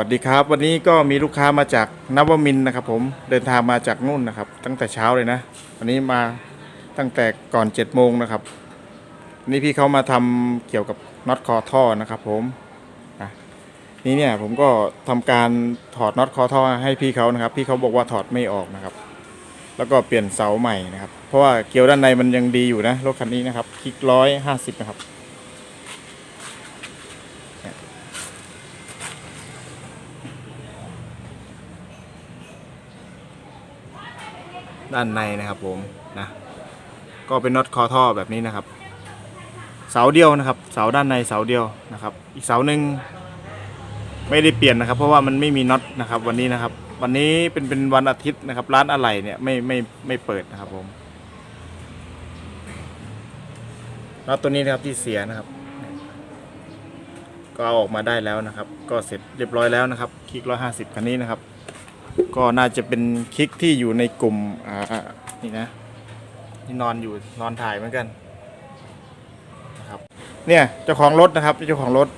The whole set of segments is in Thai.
วัสดีครับ วันนี้ก็มีลูกค้ามาจากนวมินนะครับ ผมเดินทางมาจากนู่นนะครับ ตั้งแต่เช้าเลยนะ วันนี้มาตั้งแต่ก่อน7จ็ดโมงนะครับนนี่พี่เขามาทำเกี่ยวกับน็อตคอท่อนะครับ ผมนี่เนี่ยผมก็ทำการถอดน็อตคอท่อให้พี่เขานะครับ พี่เขาบอกว่าถอดไม่ออกนะครับ แล้วก็เปลี่ยนเสาใหม่นะครับ เพราะว่าเกลียวด้านในมันยังดีอยู่นะรถคันนี้นะครับคลิกร้อยห้าสิบนะครับ ด้านในนะครับผมนะก็เป็นน็อตคอท่อแบบนี้นะครับ เสาเดียวนะครับ เสาด้านในเสาเดียวนะครับ อีกเสาหนึ่งไม่ได้เปลี่ยนนะครับ เพราะว่ามันไม่มีน็อตนะครับ วันนี้นะครับ วันนี้เป็นเป็นวันอาทิตย์นะครับ ร้านอะไหล่เนี่ยไม่ไม่ไม่เปิดนะครับผมน็อตตัวนี้นะครับที่เสียนะครับ ก็เอาออกมาได้แล้วนะครับ ก็เสร็จเรียบร้อยแล้วนะครับคลิกร้อยห้าสิบคันนี้นะครับ ก็น่าจะเป็นคลิกที่อยู่ในกลุ่มอ่านี่นะที่นอนอยู่นอนถ่ายเหมือนกันนะครับเนี่ยเจ้าของรถนะครับเจ้าของรถ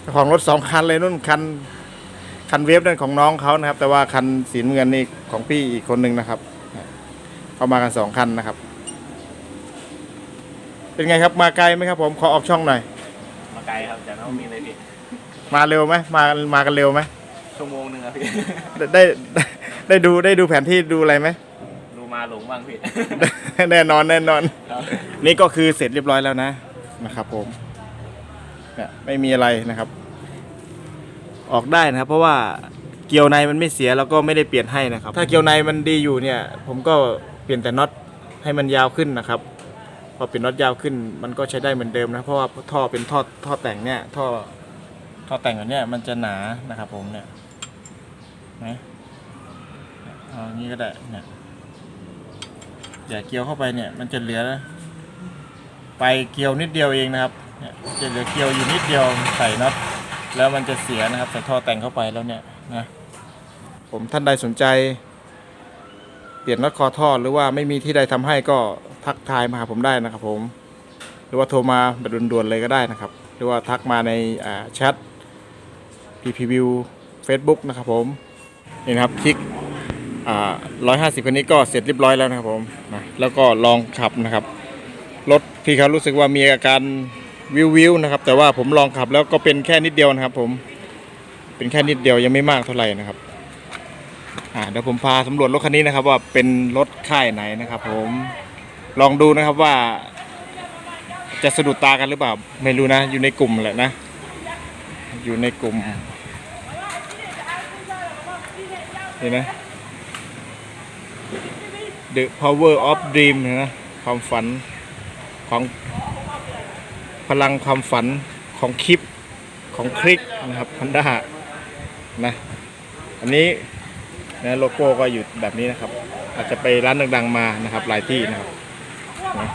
เจ้าของรถสองคันเลยนู่นคันคันเวฟนั่นของน้องเขานะครับ แต่ว่าคันสีน้ำเงินนี่ของพี่อีกคนหนึ่งนะครับเข้ามากันสองคันนะครับ เป็นไงครับมาไกลไหมครับ ผมขอออกช่องหน่อยมาไกลครับจากน้องมีเลยพี่มาเร็วไหมมามากันเร็วไหม ชั่วโมงหนึ่งครับพี่ ได้ได้ได้ดูได้ดูแผนที่ดูอะไรไหม ดูมาหลงบ้างพี่ แน่นอนแน่นอน ครับ นี่ก็คือเสร็จเรียบร้อยแล้วนะนะครับผมเนี่ยไม่มีอะไรนะครับ ออกได้นะครับ เพราะว่าเกียวในมันไม่เสียแล้วก็ไม่ได้เปลี่ยนให้นะครับ ถ้าเกียวในมันดีอยู่เนี่ย ผมก็เปลี่ยนแต่น็อตให้มันยาวขึ้นนะครับพอเปลี่ยนน็อตยาวขึ้น มันก็ใช้ได้เหมือนเดิมนะเพราะว่าท่อเป็นท่อท่อแต่งเนี่ยท่อท่อแต่งแบบเนี้ยมันจะหนานะครับ ผมเนี่ย นะเอาอย่างนี้ก็ได้เนี่ยอย่าเกี่ยวเข้าไปเนี่ย มันจะเหลือ ไปเกี่ยวนิดเดียวเองนะครับเนี่ยจะเหลือเกี่ยวอยู่นิดเดียวใส่น็อตแล้วมันจะเสียนะครับใส่ท่อแต่งเข้าไปแล้วเนี่ยนะผมท่านใดสนใจ เปลี่ยนน็อตคอท่อหรือว่าไม่มีที่ใดทำให้ก็ทักทายมาหาผมได้นะครับผม หรือว่าโทรมาแบบด่วนๆเลยก็ได้นะครับ หรือว่าทักมาในแชท PPView Facebook นะครับผม นี่นะครับคลิกอ่าร้อยห้าสิบคันนี้ก็เสร็จเรียบร้อยแล้วนะครับผมนะแล้วก็ลองขับนะครับ รถพี่เขารู้สึกว่ามีอาการวิววิวนะครับ แต่ว่าผมลองขับแล้วก็เป็นแค่นิดเดียวนะครับ ผมเป็นแค่นิดเดียวยังไม่มากเท่าไหร่นะครับอ่าเดี๋ยวผมพาสำรวจรถคันนี้นะครับ ว่าเป็นรถค่ายไหนนะครับ ผมลองดูนะครับว่า จะสะดุดตากันหรือเปล่าไม่รู้นะ อยู่ในกลุ่มแหละนะ อยู่ในกลุ่ม นี่นะ The Power of Dream นะความฝันของพลังความฝันของคลิปของคลิกนะครับพันด้านะอันนี้นะโลโก้ก็อยู่แบบนี้นะครับ อาจจะไปร้านดังๆมานะครับ หลายที่นะครับนะ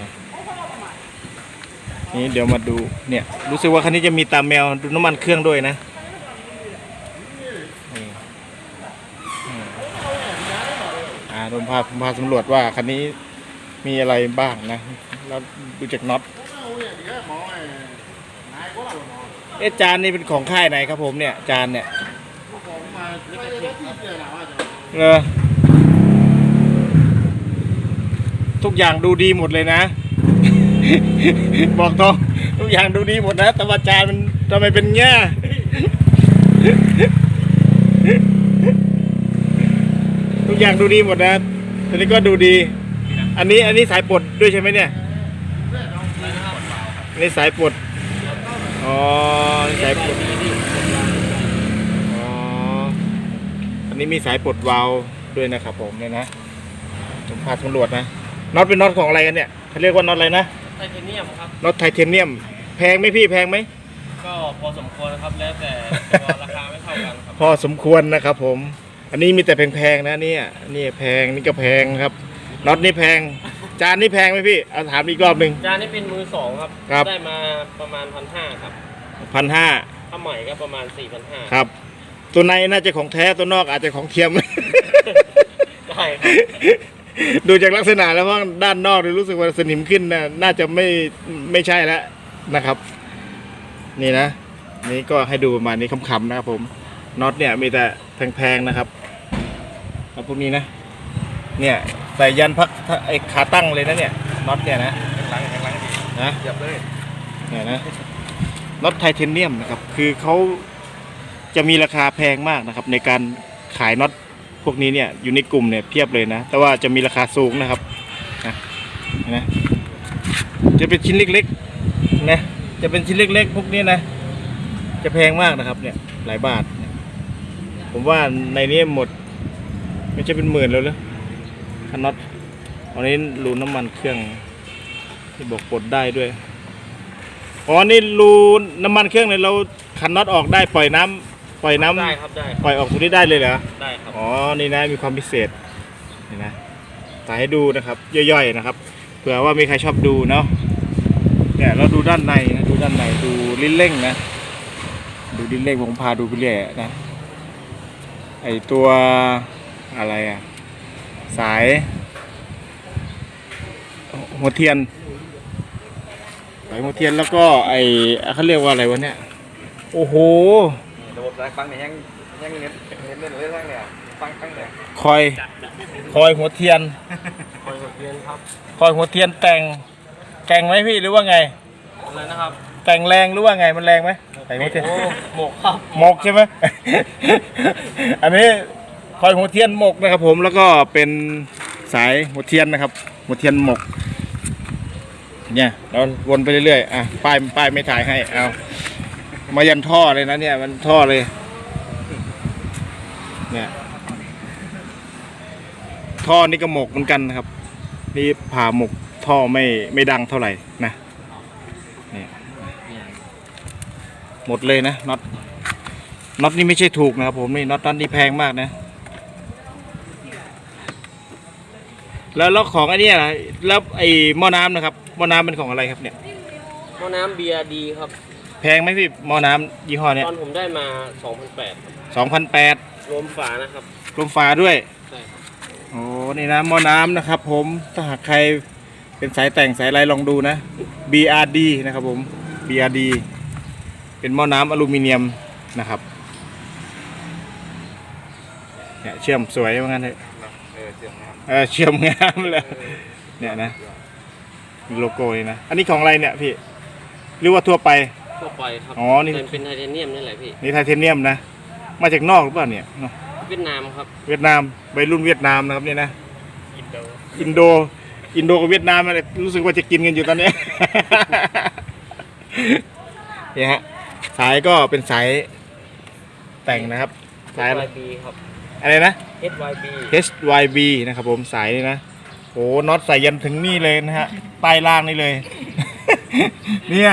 นะนี่เดี๋ยวมาดูเนี่ยรู้สึกว่าคันนี้จะมีตาแมวดูน้ำมันเครื่องด้วยนะ อ่า ผมพาผมพาสำรวจว่าคันนี้มีอะไรบ้างนะ แล้วดูจากน็อตเอ๊ะจานนี่เป็นของค่ายไหนครับผมเนี่ย จานเนี่ยเออทุกอย่างดูดีหมดเลยนะ บอกตรงทุกอย่างดูดีหมดนะ แต่ว่าจานมันทำไมเป็นเงี้ย ทุก อย่างดูดีหมดนะทีนี้ก็ดูดี อันนี้อันนี้สายปลดด้วยใช่ไหมเนี่ยอันนี้สายปลดอ๋อสายปลดอ๋ออันนี้มีสายปลดวาล์วด้วยนะครับผมเนี่ยนะผมพาสำรวจนะน็อตเป็นน็อตของอะไรกันเนี่ยเขาเรียกว่าน็อตอะไรนะไทเทเนียมครับน็อตไทเทเนียม แพงไหมพี่แพงไหมก็พอสมควรนะครับแล้วแต่ตัวราคาไม่เท่ากันครับ พอสมควรนะครับผม อันนี้มีแต่แพงๆนะเนี่ยนี่แพงนี่ก็แพงครับน็อตนี่แพง จานนี่แพงไหมพี่เอาถามอีกรอบหนึ่ง จานนี้เป็นมือสองครับ ครับ ได้มาประมาณพันห้าครับพันห้าถ้าใหม่ก็ประมาณสี่พันห้าครับ ตัวในน่าจะของแท้ตัวนอกอาจจะของเทียม ได้ครับดูจากลักษณะแล้วว่าด้านนอกเนี่ยรู้สึกว่าสนิมขึ้นนะน่าจะไม่ไม่ใช่แล้วนะครับ นี่นะ นี่ก็ให้ดูประมาณนี้คำๆนะครับผมน็อตเนี่ยมีแต่ แพงๆนะครับแล้วพวกนี้นะ เนี่ยใส่ยันพักไอขาตั้งเลยนะเนี่ยน็อตเนี่ยนะหลังหลังดีนะยับเลยเนี่ยนะน็อตไทเทเนียมนะครับ คือเขาจะมีราคาแพงมากนะครับ ในการขายน็อตพวกนี้เนี่ยอยู่ในกลุ่มเนี่ยเพียบเลยนะ แต่ว่าจะมีราคาสูงนะครับนะนะจะเป็นชิ้นเล็กๆนะจะเป็นชิ้นเล็กๆ พวกนี้นะ จะแพงมากนะครับเนี่ยหลายบาท ผมว่าในนี้หมด ไม่ใช่เป็นหมื่นแล้วเลยคันน็อตอันนี้รูน้ำมันเครื่องที่บอกปลดได้ด้วยอ๋อนี่รูน้ำมันเครื่องเนี่ยเราคันน็อตออกได้ปล่อยน้ำปล่อยน้ำได้ครับได้ปล่อยออกตรงนี้ได้เลยเหรอได้ครับอ๋อนี่นะมีความพิเศษนี่นะถ่ายให้ดูนะครับย่อยๆนะครับเผื่อว่ามีใครชอบดูเนาะเนี่ยเราดูด้านในนะดูด้านในดูลิ้นเร่งนะดูลิ้นเร่งผมพาดูไปเรื่อยนะ ไอตัวอะไรอะสาย หัวเทียนสายหัวเทียนแล้วก็ไอเขาเรียกว่าอะไรวะเนี่ย โอ้โหระบบสายฟังเนี่ยยังยังเน้นเน้นเน้นเลยทั้งเนี่ยฟังตั้งเนี่ยคอย คอยหัวเทียน คอยเรียนครับคอยหัวเทียนแต่งแต่งไหมพี่หรือว่าไงอะไรนะครับ แต่งแรงหรือว่าไงมันแรงไหม แต่งหัวเทียนโอ้หมกครับหมกใช่ไหม อันนี้คอยหัวเทียนหมกนะครับ ผมแล้วก็เป็นสายหัวเทียนนะครับ หัวเทียนหมก เนี่ยเราวนไปเรื่อยๆอะป้ายป้ายไม่ถ่ายให้เอามายันท่อเลยนะเนี่ย มันท่อเลย เนี่ยท่อนี่ก็หมกเหมือนกันนะครับ นี่ผ่าหมกท่อไม่ไม่ดังเท่าไหร่นะ หมดเลยนะน็อตน็อตนี่ไม่ใช่ถูกนะครับผมนี่น็อตน็อตนี่แพงมากนะ แล้วแล้วของไอ้เนี่ยนะแล้วไอ้หม้อน้ำนะครับหม้อน้ำเป็นของอะไรครับเนี่ยหม้อน้ำเบียร์ดีครับ แพงไหมพี่หม้อน้ำยี่ห้อเนี้ยตอนผมได้มา 2,800ครับสองพันแปดรวมฝานะครับลมฟ้าด้วยใช่ครับโอ้นี่นะหม้อน้ำนะครับ ผมถ้าหากใครเป็นสายแต่งสายอะไรลองดูนะ BRD นะครับผม BRD เป็นหม้อน้ำอลูมิเนียมนะครับเนี่ยเชื่อมสวยว่างั้นเถอะเออเสียงน้เออเชื่อมงามเลยเนี่ยนะมีโลโก้นี่นะอันนี้ของอะไรเนี่ยพี่หรือว่าทั่วไปำทั่วไปครับอ๋อนี่เป็นเป็นไทเทเนียมนี่แหละพี่นี่ไทเทเนียมนะมาจากนอกหรือเปล่าเนี่ยเนอะเวียดนามครับเวียดนามวัยรุ่นเวียดนามนะครับเนี่ยนะอินโดอินโดอินโดกับเวียดนามอะไรรู้สึกว่าจะกินกันอยู่ตอนนี้เนี่ยฮะ สายก็เป็นสายแต่งนะครับ สายอะไร HYB ครับ อะไรนะ HYB HYB นะครับผมสายนี่นะโอ้น็อตใส่ยันถึงนี่เลยนะฮะใต้ล่างนี่เลย เนี่ย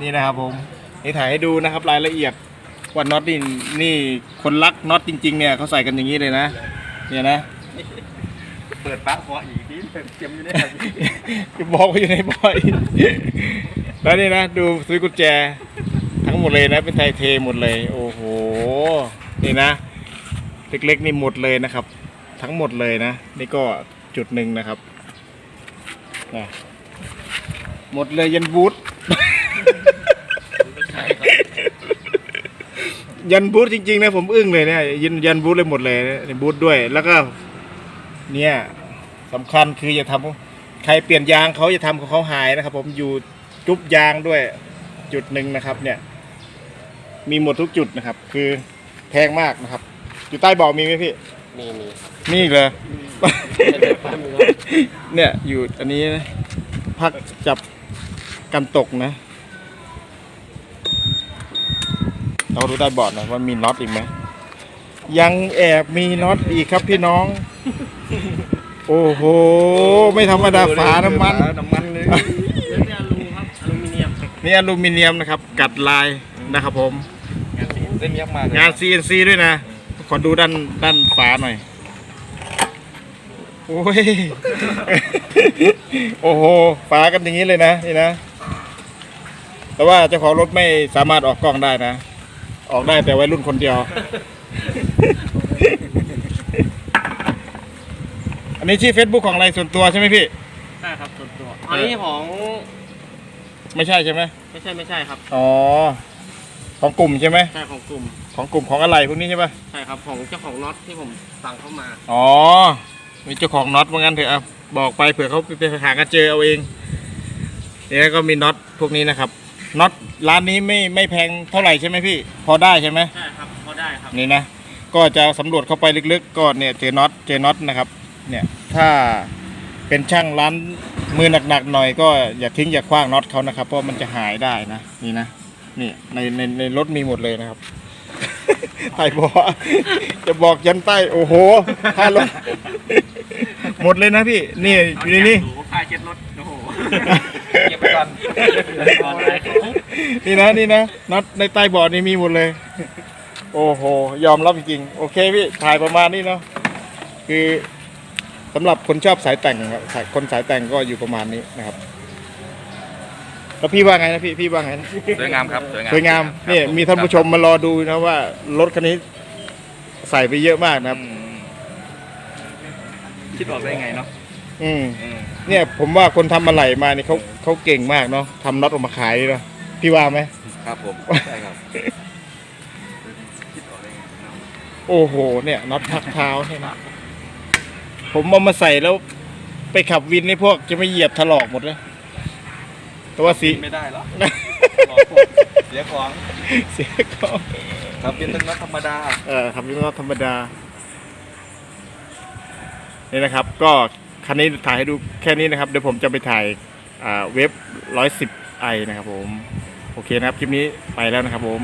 นี่นะครับผมนี่ถ่ายให้ดูนะครับรายละเอียดว่าน็อตนี่นี่คนรักน็อตจริง ๆ เนี่ยเขาใส่กันอย่างนี้เลยนะเนี่ยนะเปิดปั๊กพออีกทีเต็มอยู่เนี่ยบอกว่าอยู่ในบ่อย แล้วนี่นะ ดูซื้อกุญแจ ทั้งหมดเลยนะ เป็นไทยเทหมดเลย โอ้โห นี่นะ เล็กๆนี่หมดเลยนะครับ ทั้งหมดเลยนะ นี่ก็จุดหนึ่งนะครับนะหมดเลยยันบูธยันบูธจริงๆนะผมอึ้งเลยเนี่ยยันยันบูธเลยหมดเลยนะบูธด้วย แล้วก็ เนี่ยสำคัญคืออย่าทำใครเปลี่ยนยางเขาจะทำของเขาหายนะครับ ผมอยู่ จุบยางด้วยจุดหนึ่งนะครับ เนี่ย มีหมดทุกจุดนะครับ คือแพงมากนะครับ อยู่ใต้เบาะมีไหมพี่ มีมีครับ มีอีกเลยเป็นไฟฟ้ามีครับเนี่ยอยู่อันนี้นะพักจับกันตกนะ เราดูใต้เบาะหนะว่ามีน็อตอีกไหม ยังแอบมีน็อตอีกครับพี่น้อง โอ้โห ไม่ธรรมดาฝาน้ำมัน น้ำมันเลยเรื่องนี้อลูครับอลูมิเนียมนี่อลูมิเนียมนะครับ กัดลายนะครับผมเส้นยักษ์มากงาน CNC ด้วยนะ ขอดูด้านด้านฝาหน่อย โอ้ย โอ้โห ฝากันอย่างนี้เลยนะนี่นะ แต่ว่าเจ้าของรถไม่สามารถออกกล้องได้นะ ออกได้แต่วัยรุ่นคนเดียว อันนี้ชื่อ Facebook ของอะไรส่วนตัวใช่ไหมพี่ ใช่ครับส่วนตัวอันนี้ของ ไม่ใช่ใช่ไหมไม่ใช่ไม่ใช่ครับ อ๋อ ของกลุ่มใช่ไหมใช่ของกลุ่ม ของกลุ่มของอะไรพวกนี้ใช่ปะใช่ครับของเจ้าของน็อตที่ผมสั่งเข้ามา อ๋อ มีเจ้าของน็อตว่างั้นเถอะเอาบอกไปเผื่อเขาไปหากันเจอเอาเองเนี่ยก็มีน็อตพวกนี้นะครับ น็อตร้านนี้ไม่ไม่แพงเท่าไหร่ใช่ไหมพี่ พอได้ใช่ไหม ใช่ครับพอได้ครับ นี่นะ ก็จะสำรวจเข้าไปลึกๆ ก็เนี่ยเจอน็อตเจอน็อตนะครับ เนี่ยถ้าเป็นช่างร้าน มือหนักๆหน่อยก็อย่าทิ้งอย่าคว้างน็อตเขานะครับ เพราะมันจะหายได้นะนี่นะนี่ในในในรถมีหมดเลยนะครับไต่บอกว่าจะบอกยันใต้โอ้โหถ้ารถหมดเลยนะพี่ นี่อยู่ในนี่ค่าเช็ดรถโอ้โหเก็บไปก่อนนี่นะนี่นะน็อตในใต้บอร์ดนี่มีหมดเลย โอ้โห ยอมรับจริงๆโอเคพี่ถ่ายประมาณนี้เนาะคือ สำหรับคนชอบสายแต่งครับสายคนสายแต่งก็อยู่ประมาณนี้นะครับ แล้วพี่ว่าไงนะพี่พี่ว่าไงนะสวยงามครับสวยงามสวยงามนี่มีท่านผู้ชมมารอดูนะว่ารถคันนี้ใส่ไปเยอะมากนะครับอืมคิดออกได้ไงเนาะอืมอืมเนี่ยผมว่าคนทำอะไหล่มานี่เขาเขาเก่งมากเนาะทำน็อตออกมาขายเนาะพี่ว่าไหมครับผมใช่ครับคิดออกได้ไงเนาะโอ้โห เนี่ยน็อตพักเท้าใช่ไหม ผมเอามาใส่แล้วไปขับวินนี่พวกจะไม่เหยียบถลอกหมดเลยแต่ว่าสี ไม่ได้หรอกเสียของเสียก็ครับเป็นต้นนัดธรรมดา เออขับวินน็อตธรรมดา นี่นะครับ ก็คันนี้ถ่ายให้ดูแค่นี้นะครับ เดี๋ยวผมจะไปถ่ายอ่าเว็บร้อยสิบไอนะครับผม โอเคนะครับ คลิปนี้ไปแล้วนะครับผม